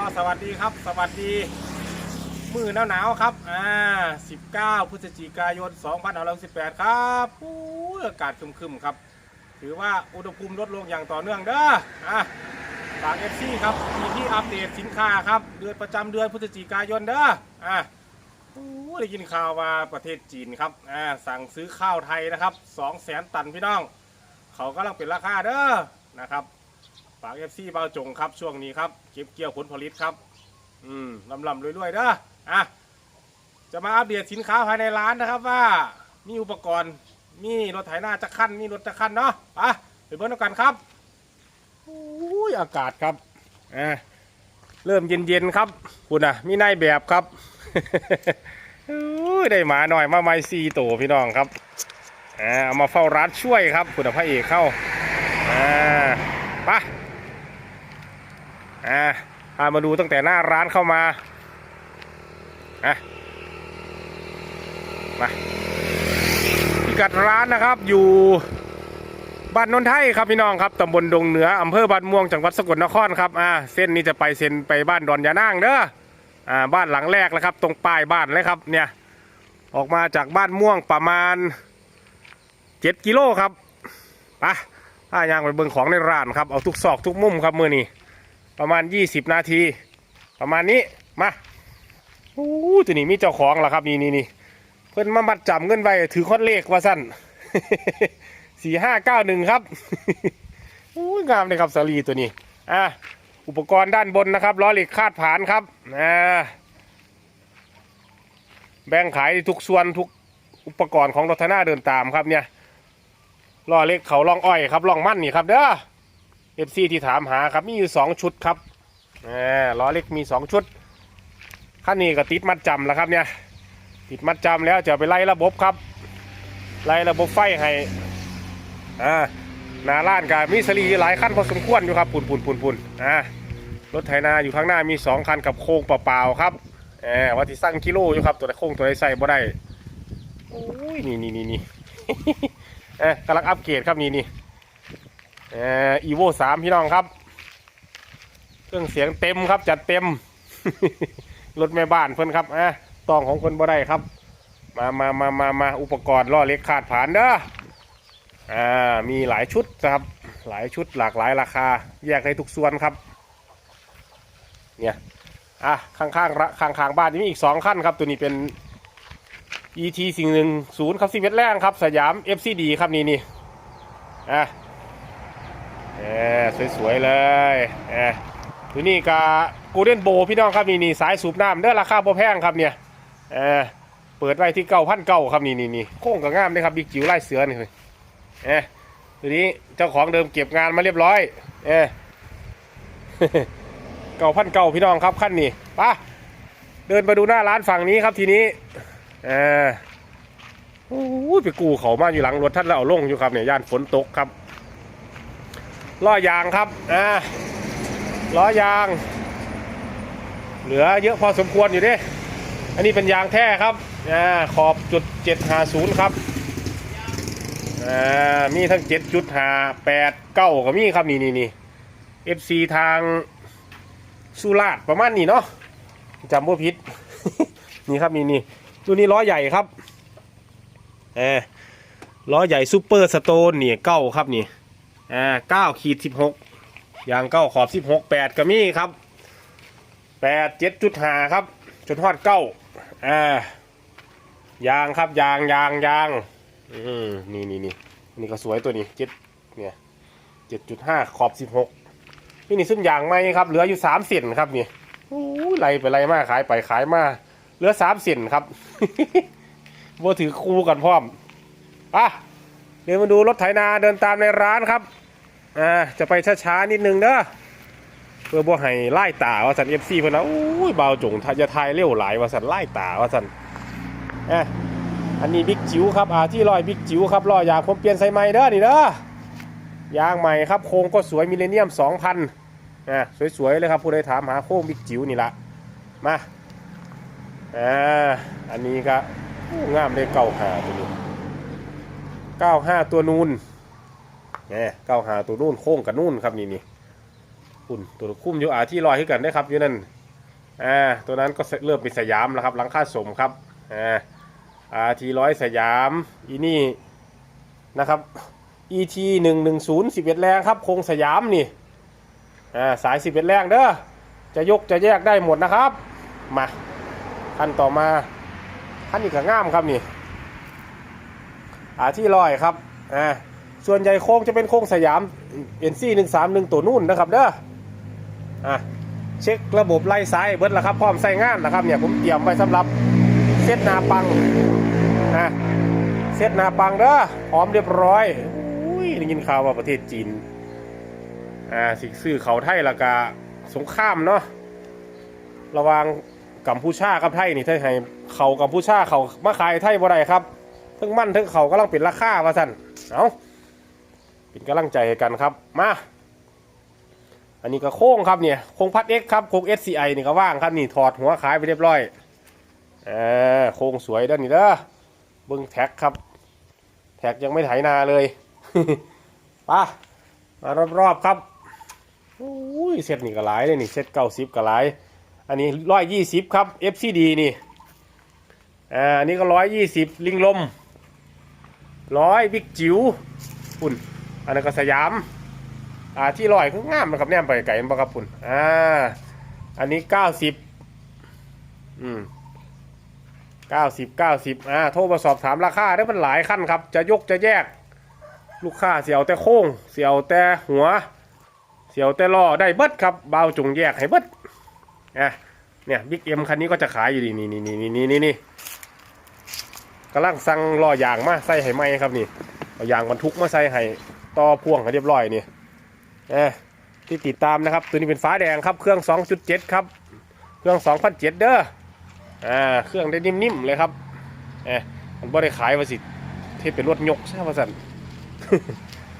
ราสวัสดีครับ สวัสดีมือหนาวหนาวครับ อ่า 19 พฤศจิกายน 2518 ครับอู้อากาศครึมๆครับ ถือว่าอุณหภูมิลดลงอย่างต่อเนื่องเด้อ อะฝากเอฟซีครับมีที่อัปเดตสินค้าครับ เดือนประจำเดือนพฤศจิกายนเด้อ อะอู้ได้ยินข่าวว่าประเทศจีนครับ อ่า สั่งซื้อข้าวไทยนะครับ2แสนตันพี่น้อง เขากำลังเป็นราคาเด้อ นะครับ ฝากเอฟซีเบาจงครับช่วงนี้ครับเก็บเกี่ยวผลผลิตครับ อืมลำลำรวยๆเด้ออะจะมาอัปเดตสินค้าภายในร้านนะครับว่ามีอุปกรณ์มีรถไถนาจะขั้นมีรถจะขั้นเนาะอะไปเบิ้ลกันครับอุ้ยอากาศครับอะเริ่มเย็นๆครับคุณอะมีนายแบบครับอุ้ยได้หมาหน่อยมาไม่ซีโตวพี่น้องครับอ่าเอามาเฝ้าร้านช่วยครับคุณพระเอกเข้าอ่า อ่าพามาดูตั้งแต่หน้าร้านเข้ามาอะมาพิกัดร้านนะครับอยู่บ้านนนทไทยครับพี่น้องครับตำบลดงเหนืออำเภอบ้านม่วงจังหวัดสกลนครครับอ่าเส้นนี้จะไปเส้นไปบ้านดอนยานางเด้ออ่าบ้านหลังแรกแล้วครับ ตรงป้ายบ้านเลยครับเนี่ยออกมาจากบ้านม่วงประมาณ7กิโลครับไปพายางไปเบิ่งของในร้านครับเอาทุกซอกทุกมุมครับมือนี้ ประมาณ 20 นาที ประมาณนี้มาโอ้ตัวนี้มีเจ้าของแล้วครับนี่นี่นี่เพิ่อนมามัดจำเงินไว้ถือคอนเลขว่าสั้นสี่ห้าเก้าหนึ่งครับโอ้ยงามเลยครับสาลีตัวนี้อะอุปกรณ์ด้านบนนะครับล้อเหล็กคาดผานครับอ่าแบ่งขายทุกส่วนทุกอุปกรณ์ของรถไถนาเดินตามครับเนี่ยล้อเหล็กเขาล่องอ้อยครับล่องมั่นนี่ครับเด้อ อฟซีที่ถามหาครับมีอยู่สองชุดครับอ่าล้อเล็กมีสองชุดขั้นนี้ก็ติดมัดจำแล้วครับเนี่ยติดมัดจำแล้วจะไปไล่ระบบครับ ไล่ระบบไฟให้อ่านาล้านกับมีสลีหลายขั้นพอสมควรอยู่ครับปุ่นปุ่นปุ่นปุ่นอ่ารถไถนาอยู่ข้างหน้ามีสองคันกับโค้งเปล่าๆครับแอบว่าที่สั่งกิโลอยู่ครับตัวไหนโค้งตัวไหนใส่บ่ได้โอ้ยนี่นี่นี่นี่เอ๊ะกำลังอัปเกรดครับนี่นี่ เอออีโวสามพี่น้องครับ เครื่องเสียงเต็มครับจัดเต็ม รถแม่บ้านเพิ่นครับอะตองของคนบ่ได้ครับ มามามามามาอุปกรณ์ล่อเล็กขาดผ่านเด้ออ่ามีหลายชุดครับ หลายชุดหลากหลายราคา แยกให้ทุกส่วนครับ เนี่ยอะข้างข้างๆข้างข้างบ้านนี้มีอีกสองขั้นครับ ตัวนี้เป็น ET สิ่งหนึ่งศูนย์ครับสิเอ็ดแรงครับ สยาม FCD ครับนี่นี่อะ เออสวยๆเลยเออตัวนี้กับกูเดนโบพี่น้องครับนี่นี่สายสูบน้ำเด้อราคาบ่แพงครับเนี่ยเออเปิดไว้ที่เก้าพันเก้าครับนี่นี่นี่โค้งกับงามเลยครับบิ๊กจิ๋วไล่เสือนี่เลยเออตัวนี้เจ้าของเดิมเก็บงานมาเรียบร้อย เออเก้าพันเก้าพี่น้องครับขั้นนี้ปะเดินมาดูหน้าร้านฝั่งนี้ครับทีนี้เออโอ้ยไปกูเขามาอยู่หลังรถท่านแล้วเอาลงอยู่ครับเนี่ยย่านฝนตกครับ ล้อยางครับอ่าล้อยาง เหลือเยอะพอสมควรอยู่ด้อันนี้เป็นยางแท้ครับอ่าขอบจุดเจ็ดหาศูนย์ครับอ่ามีทั้งเจ็ดจุดหาแปดเก้าก็มีครับนี่นี่นี่ FC ทางสุราษฎร์ประมาณนี้เนาะจำว่าผิดนี่ครับนี่นี่ตัวนี้ล้อใหญ่ครับเออล้อใหญ่ซูเปอร์สโตนนี่เก้าครับนี่ อ่าเก้าขีดสิบหกยางเก้าขอบสิบหกแปดก็มีครับแปดเจ็ดจุดห้าครับจนทอดเก้าอ่ายางครับยางยางยางอืมนี่นี่นี่นี่ก็สวยตัวนี้เจ็ดเนี่ยเจ็ดจุดห้าขอบสิบหกนี่นี่ซึ่งยางไหมครับเหลืออยู่สามเซนครับนี่โอ้ยไล่ไปไล่มากขายไปขายมาเหลือสามเซนครับโบถือคู่กันพร้อมอะเดี๋ยวมาดูรถไถนาเดินตามในร้านครับ อ่าจะไปช้าๆนิดนึงเด้อเพื่อบ่ให้ไล่ตาว่าสันเอฟซีเพื่อนนะอุ้ยเบาจงจะทายเร็วหลายว่าสันไล่ตาว่าสันเอะอันนี้บิ๊กจิ๋วครับอ่าที่ลอยบิ๊กจิ๋วครับลอยยางผมเปลี่ยนใส่ใหม่เด้อนี่เด้อยางใหม่ครับโครงก็สวยมิเลเนียม2,000อ่าสวยๆเลยครับผู้ใดถามหาโค้งบิ๊กจิ๋วนี่ละมาอ่าอันนี้ก็งามเลยเก่าหาตัวนี้เก้าห้าตัวนูน เนี่ยเก้าหาตัวนู่นโค้งกับนู่นครับนี่นี่ปุ่นตัวคุ้มอยู่อาที่ลอยขึ้นกันได้ครับอยู่นั่นอ่าตัวนั้นก็เริ่มเป็นสยามแล้วครับหลังคาสมครับอ่าอาทีร้อยสยามอีนี่นะครับ ET หนึ่งหนึ่งศูนย์สิบเอ็ดแรงครับโครงสยามนี่อ่าสายสิบเอ็ดแรงเด้อจะยกจะแยกได้หมดนะครับมาขั้นต่อมาขั้นนี้ก็ง่ามครับนี่อาที่ลอยครับอ่า ส่วนใหญ่โค้งจะเป็นโค้งสยาม NC หนึ่งสามหนึ่งตัวนู่นนะครับเด้ออะเช็คระบบไล่ซ้ายเบิร์ดแล้วครับพร้อมใส่งานนะครับเนี่ยผมเตรียมไว้สำหรับเซตนาปังนะเซตนาปังเด้อพร้อมเรียบร้อยอุ้ยได้ยินข่าวว่าประเทศจีนอ่าสิซื้อเขาไทยละกาสงครามเนาะระวางกัมพูชากับไทยนี่ไทยให้เขากัมพูชาเขามาขายไทยบ่ได้ครับทั้งมั่นทั้งเขากำลังเป็นราคาว่าสั่นเอ้า เป็นกำลังใจให้กันครับ มา อันนี้ก็โค้งครับเนี่ย โค้งพัด X ครับ โค้ง SCI นี่ก็ว่างครับนี่ถอดหัวขายไปเรียบร้อยเออโค้งสวยด้านนี้เด้อเบิ้งแท็กครับ แท็กยังไม่ไถนาเลยป่ะมารอบๆครับอุ้ยเซตนี่ก็หลายเลยนี่เซตเก้าสิบก็หลาย อันนี้ร้อยยี่สิบครับ FCD นี่อ่าอันนี้ก็ร้อยยี่สิบลิงลมร้อยบิ๊กจิ๋วปุ่น อันนั้นก็สยาม อ่าที่ลอยคืองามนะครับแนมไปไก่บ่ครับปุ่นอ่าอันนี้เก้าสิบอืมเก้าสิบเก้าสิบอ่าโทรมาสอบถามราคาได้มันหลายขั้นครับ จะยกจะแยก ลูกค้าเสียวแต่โค้ง เสียวแต่หัว เสียวแต่ล้อได้เบิดครับเบาจงแยกให้เบิดอะเนี่ยบิ๊กเอ็มคันนี้ก็จะขายอยู่ดีนี่นี่นี่นี่นี่นี่กำลังสั่งล้อยางมาใส่ให้ไหมครับนี่เอายางบรรทุกมาใส่ให้ ต่อพ่วงให้เรียบร้อยนี่เออที่ติดตามนะครับ ตัวนี้เป็นฟ้าแดงครับ เครื่อง 2.7 ครับ เครื่อง 2,007 เด้ออ่าเครื่องได้นิ่มๆเลยครับเออมันบ่ได้ขายว่าสิเทศเป็นรถยกใช่ไหมสัน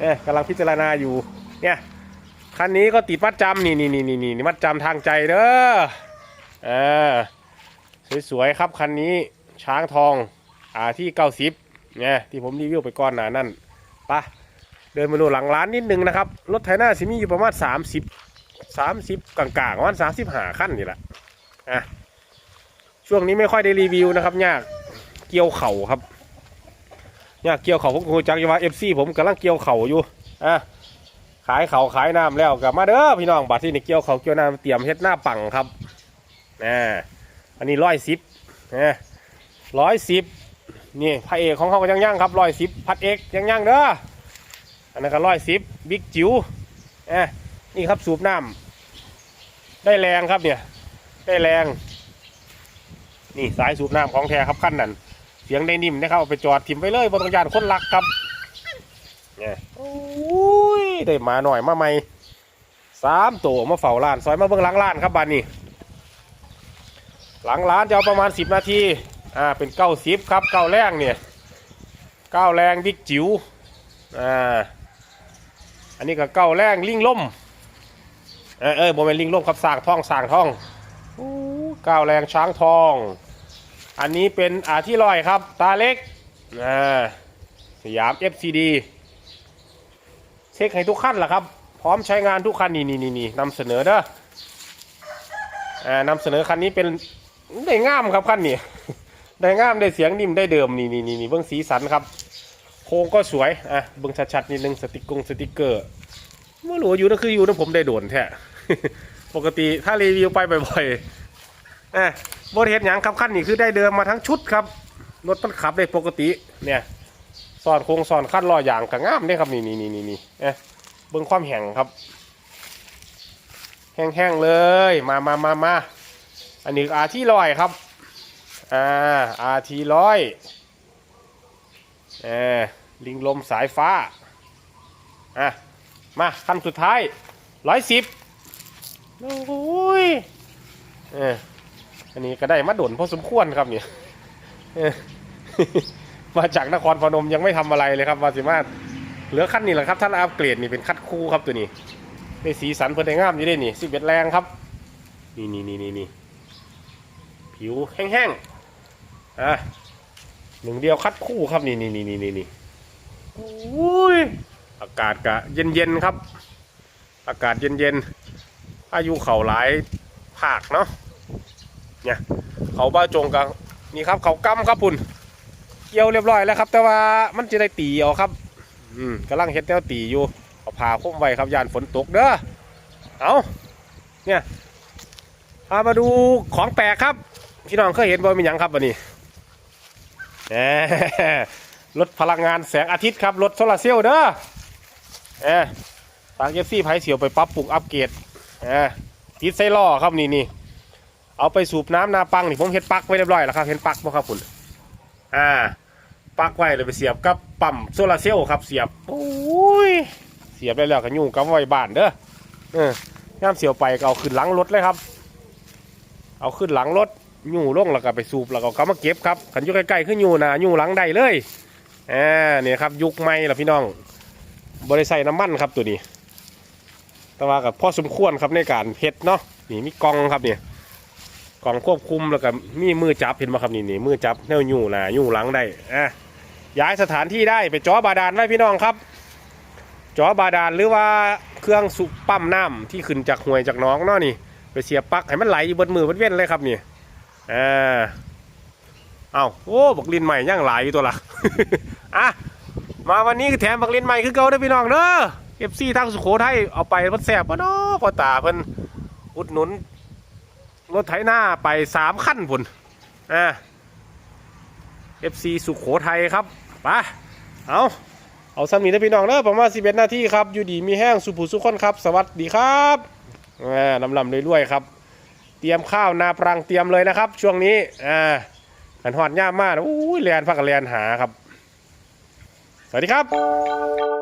เออกำลังพิจารณาอยู่เนี่ยคันนี้ก็ติดมัดจำนี่นี่นี่นี่นี่มัดจำทางใจเด้ออ่าสวยๆครับคันนี้ช้างทองอ่าที่90เนี่ยที่ผมรีวิวไปก่อนหนานั่นไปะ เดินมาดูหลังร้านนิดนึงนะครับ รถไถนาสิมีอยู่ประมาณ30 30กลางๆประมาณ30หาขั้นนี่แหละอะช่วงนี้ไม่ค่อยได้รีวิวนะครับยากเกี่ยวเข่าครับยากเกี่ยวเข่าผมคุยจักอยู่ว่าเอฟซีผมกำลังเกี่ยวเข่าอยู่อะขายเข่าขายน้ำแล้วกลับมาเด้อพี่น้องบัดที่นี่เกี่ยวเข่าเกี่ยวน้ำเตรียมเฮ็ดหน้าปังครับอ่าอันนี้ร้อยสิบนะร้อยสิบนี่พระเอกของเขาก็ยังย่างครับร้อยสิบพัดเอกยังย่างเด้อ อันนั้นก็ร้อยสิบบิ๊กจิ๋วเอ่นี่ครับสูบน้ำได้แรงครับเนี่ย ได้แรง นี่สายสูบน้ำของแท้ครับขั้นนั้นเสียงได้นิ่มนะครับเอาไปจอดถิ่มไปเลยบนยานคนรักครับเนี่ยโอ้ยได้มาหน่อยมาใหม่สามตัวมาเฝ้าร้านซอยมาเบิ่งหลังร้านครับบ้านนี้ หลังร้านจะเอาประมาณสิบนาทีอ่าเป็นเก้าสิบครับเก้าแรงเนี่ยเก้าแรงบิ๊กจิ๋วอ่า อันนี้ก็เก้าแรงลิงล่มเออเออโมเมนลิงล่มครับสางท่องสางท่องอู้เก้าแรงช้างทอง อันนี้เป็นอาที่ลอยครับ ตาเล็กอ่าสยาม FCD เช็คให้ทุกขั้นแหละครับ พร้อมใช้งานทุกคันนี่นี่นี่นี่นำเสนอเด้ออ่านำเสนอคันนี้เป็นได้งามครับคันนี้ได้งามได้เสียงนิ่มได้เดิมนี่นี่นี่นี่เบื้องสีสันครับ โครงก็สวย อะเบิ่งชัดๆนิดนึงสติกกงสติกเกอร์เมื่อหลวอยู่นั่นคืออยู่นะผมได้โดนแท้ปกติถ้ารีวิวไปบ่อยๆอะบริเห็นอย่างครับขั้นนี้คือได้เดิมมาทั้งชุดครับรถมันขับได้ปกติเนี่ยสอนโครงสอนขั้นรออย่างกระง่ามเนี่ยครับนี่นี่นี่นี่นี่เอ๊ะเบิ่งความแห้งครับ แห้งๆเลยมามามามาอันนี้อาที่ลอยครับอ่าอาทีร้อยเออ ลิงลมสายฟ้า อะ มาคันสุดท้ายร้อยสิบโอ้ยเอออันนี้ก็ได้มาโดนพอสมควรครับเนี่ยมาจากนครพนมยังไม่ทำอะไรเลยครับวาสิมาเหลือขั้นนี้แหละครับท่านอัปเกรดนี่เป็นคัดคู่ครับตัวนี้ได้สีสันเพิ่นได้งามอยู่ได้นี่สิบเอ็ดแรงครับ นี่นี่นี่นี่นี่ผิวแห้งๆอะหนึ่งเดียวคัดคู่ครับนี่นี่นี่นี่นี่ อ้ยอากาศกะเย็นๆครับ อากาศเย็นๆอายุเขาหลายภาคเนาะเนี่ยเขาบ้าจงกับนี่ครับเขากำครับปุ่นเกี่ยวเรียบร้อยแล้วครับ แต่ว่ามันจะได้ตีเอาครับ อืมกำลังเฮ็ดแนวตีอยู่เอาผ้าคลุมไว้ครับยานฝนตกเด้อเอาเนี่ยพามาดูของแปลกครับพี่น้องเคยเห็นบ่มีหยังครับวันนี้แหม รถพลังงานแสงอาทิตย์ครับ รถโซลาร์เซลล์เด้อแหมทางเอฟซีไผ่เสียวไปปรับปรุงอัปเกรดแหมติดไซล้อครับนี่นี่เอาไปสูบน้ำนาปังนี่ผมเห็ดปลักไว้เรียบร้อยแล้วครับเห็นปลักบ่ครับคุณอ่าปลักไว้เลยไปเสียบกับปั๊มโซลาร์เซลล์ครับเสียบโอ้ยเสียบได้แล้วก็ยุ่งกับไว้บ้านเด้อเออย่ามเสียวไปก็เอาขึ้นหลังรถเลยครับ เอาขึ้นหลังรถยู่ลงแล้วก็ไปสูบแล้วก็เอามาเก็บครับขันยู่ใกล้ๆขึ้นยู่นะยู่หลังใดเลย อ่าเนี่ยครับยุคใหม่ละพี่น้องบริใส่น้ำมันครับตัวนี้ แต่ว่ากับพ่อสมควรครับในการเฮ็ดเนาะนี่มีกล่องครับเนี่ยกล่องควบคุมแล้วก็มีมือจับเห็นไหมครับนี่นี่มือจับแนวยู่หนะยู่หลังได้อะย้ายสถานที่ได้ไปจ่อบาดาลไว้พี่น้องครับจ่อบาดาลหรือว่าเครื่องสูบปั๊มน้ำที่ขึ้นจากห้วยจากน้องเนาะนี่ ไปเสียบปลั๊กให้มันไหลอยู่บนมือบนเว้นเลยครับนี่อ่า เอาโอ้บักลินใหม่ย่างหลายอยู่ตัวละอะมาวันนี้คือแถมบักลินใหม่คือเก่าเด้พี่น้องเด้อเอฟซีทางสุโขทัยเอาไปมันแสบปะเนาะพอตาเพิ่นอุดหนุน รถไถหน้าไปสามขั้นพุ่นอ่าเอฟซีสุโขทัยครับไปเอาเอาซ้ำนี้นะพี่น้องเด้อประมาณ11นาทีครับ อยู่ดีมีแห้งสุภูสุขคนครับ สวัสดีครับอ่าลำลำรวยๆครับ เตรียมข้าวนาปรังเตรียมเลยนะครับ ช่วงนี้อ่า หันหอดย่ามมากอู้ยแลนพักกับแลนหาครับ สวัสดีครับ